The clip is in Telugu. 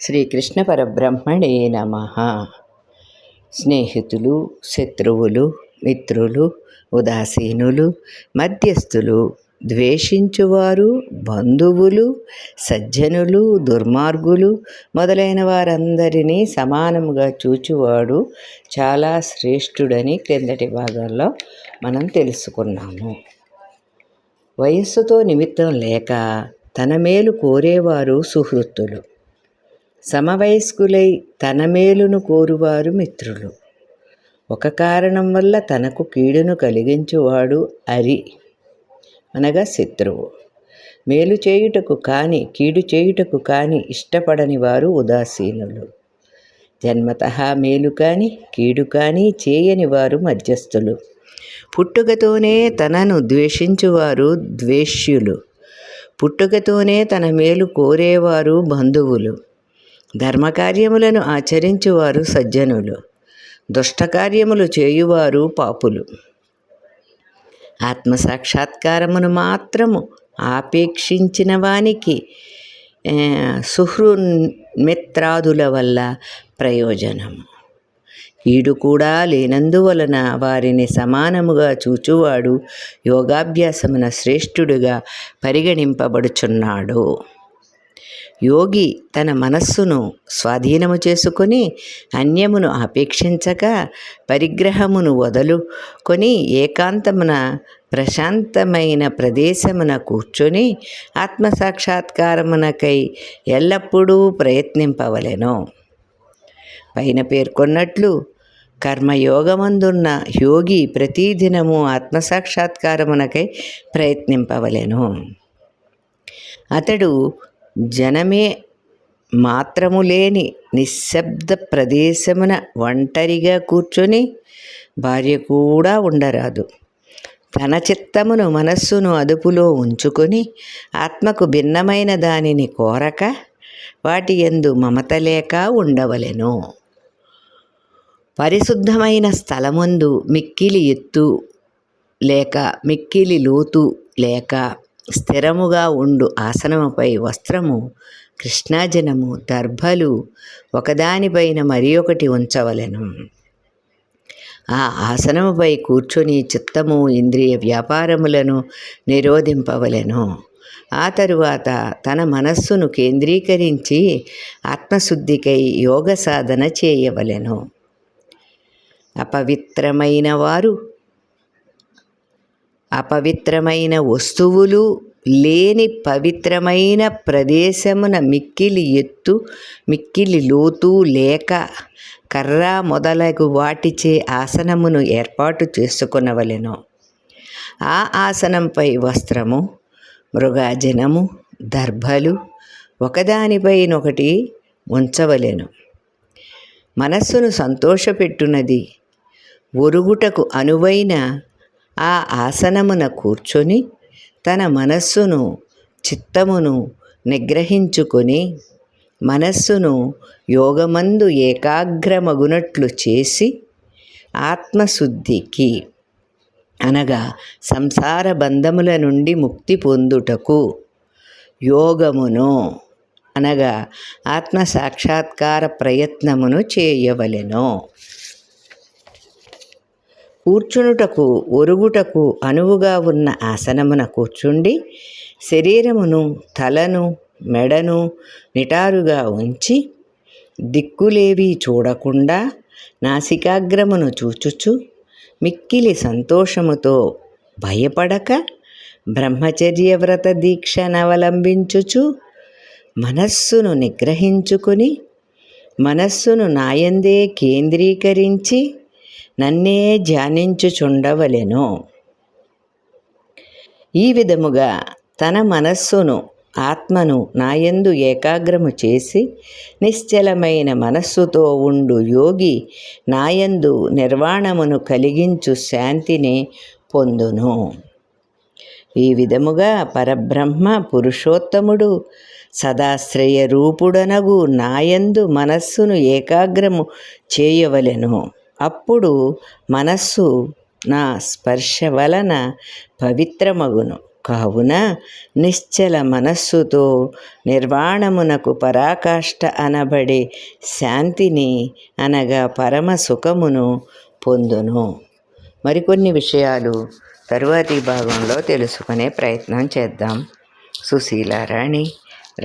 శ్రీకృష్ణ పరబ్రహ్మణే నమ. స్నేహితులు శత్రువులు మిత్రులు ఉదాసీనులు మధ్యస్థులు ద్వేషించువారు బంధువులు సజ్జనులు దుర్మార్గులు మొదలైన వారందరినీ సమానముగా చూచువాడు చాలా శ్రేష్ఠుడని క్రిందటి భాగాల్లో మనం తెలుసుకున్నాము. వయస్సుతో నిమిత్తం లేక తన మేలు కోరేవారు సుహృత్తులు. సమవయస్కులై తన మేలును కోరువారు మిత్రులు. ఒక కారణం వల్ల తనకు కీడును కలిగించువాడు అరి అనగా శత్రువు. మేలు చేయుటకు కాని కీడు చేయుటకు కాని ఇష్టపడని వారు ఉదాసీనులు. జన్మత మేలు కానీ కీడు కానీ చేయని వారు మధ్యస్థులు. పుట్టుకతోనే తనను ద్వేషించువారు ద్వేష్యులు. పుట్టుకతోనే తన మేలు కోరేవారు బంధువులు. ధర్మకార్యములను ఆచరించువారు సజ్జనులు దుష్టకార్యములు చేయువారు పాపులు. ఆత్మసాక్షాత్కారమును మాత్రము ఆపేక్షించిన వానికి సుహృమిత్రాదుల వల్ల ప్రయోజనము. ఈడు కూడా లేనందువలన వారిని సమానముగా చూచువాడు యోగాభ్యాసమున శ్రేష్ఠుడుగా పరిగణింపబడుచున్నాడు. యోగి తన మనస్సును స్వాధీనము చేసుకొని అన్యమును ఆపేక్షించక పరిగ్రహమును వదులుకొని ఏకాంతమున ప్రశాంతమైన ప్రదేశమున కూర్చొని ఆత్మసాక్షాత్కారమునకై ఎల్లప్పుడూ ప్రయత్నింపవలెను. పైన పేర్కొన్నట్లు కర్మయోగమందున్న యోగి ప్రతిదినము ఆత్మసాక్షాత్కారమునకై ప్రయత్నింపవలెను. అతడు జనమే మాత్రము లేని నిశ్శబ్ద ప్రదేశమున ఒంటరిగా కూర్చొని భార్య కూడా ఉండరాదు. తన చిత్తమును మనస్సును అదుపులో ఉంచుకొని ఆత్మకు భిన్నమైన దానిని కోరక వాటి ఎందు మమత లేక ఉండవలెను. పరిశుద్ధమైన స్థలముందు మిక్కిలి ఎత్తు లేక మిక్కిలి లోతు లేక స్థిరముగా ఉండు ఆసనముపై వస్త్రము కృష్ణాజనము దర్భలు ఒకదానిపైన మరి ఒకటి ఉంచవలెను. ఆ ఆసనముపై కూర్చొని చిత్తము ఇంద్రియ వ్యాపారములను నిరోధింపవలెను. ఆ తరువాత తన మనస్సును కేంద్రీకరించి ఆత్మశుద్ధికై యోగ సాధన చేయవలెను. అపవిత్రమైన వారు అపవిత్రమైన వస్తువులు లేని పవిత్రమైన ప్రదేశమున మిక్కిలి ఎత్తు మిక్కిలి లోతు లేక కర్ర మొదలగు వాటిచే ఆసనమును ఏర్పాటు చేసుకునవలెను. ఆ ఆసనంపై వస్త్రము మృగాజనము దర్భలు ఒకదానిపైనొకటి ఉంచవలెను. మనస్సును సంతోషపెట్టునది ఒరుగుటకు అనువైన ఆ ఆసనమున కూర్చొని తన మనస్సును చిత్తమును నిగ్రహించుకొని మనస్సును యోగమందు ఏకాగ్రమగునట్లు చేసి ఆత్మశుద్ధికి అనగా సంసార బంధముల నుండి ముక్తి పొందుటకు యోగమును అనగా ఆత్మ సాక్షాత్కార ప్రయత్నమును చేయవలెను. కూర్చునుటకు ఒరుగుటకు అనువుగా ఉన్న ఆసనమున కూర్చుండి శరీరమును తలను మెడను నిటారుగా ఉంచి దిక్కులేవి చూడకుండా నాసికాగ్రమును చూచుచు మిక్కిలి సంతోషముతో భయపడక బ్రహ్మచర్య వ్రత దీక్షనవలంబించుచు మనస్సును నిగ్రహించుకుని మనస్సును నాయందే కేంద్రీకరించి నన్నే ధ్యానించుచుండవలెను. ఈ విధముగా తన మనస్సును ఆత్మను నాయందు ఏకాగ్రము చేసి నిశ్చలమైన మనస్సుతో ఉండు యోగి నాయందు నిర్వాణమును కలిగించు శాంతిని పొందును. ఈ విధముగా పరబ్రహ్మ పురుషోత్తముడు సదాశ్రయ రూపుడనగు నాయందు మనస్సును ఏకాగ్రము చేయవలెను. అప్పుడు మనస్సు నా స్పర్శ వలన పవిత్రమగును. కావున నిశ్చల మనస్సుతో నిర్వాణమునకు పరాకాష్ట అనబడే శాంతిని అనగా పరమ సుఖమును పొందును. మరికొన్ని విషయాలు తరువాతి భాగంలో తెలుసుకునే ప్రయత్నం చేద్దాం. సుశీలారాణి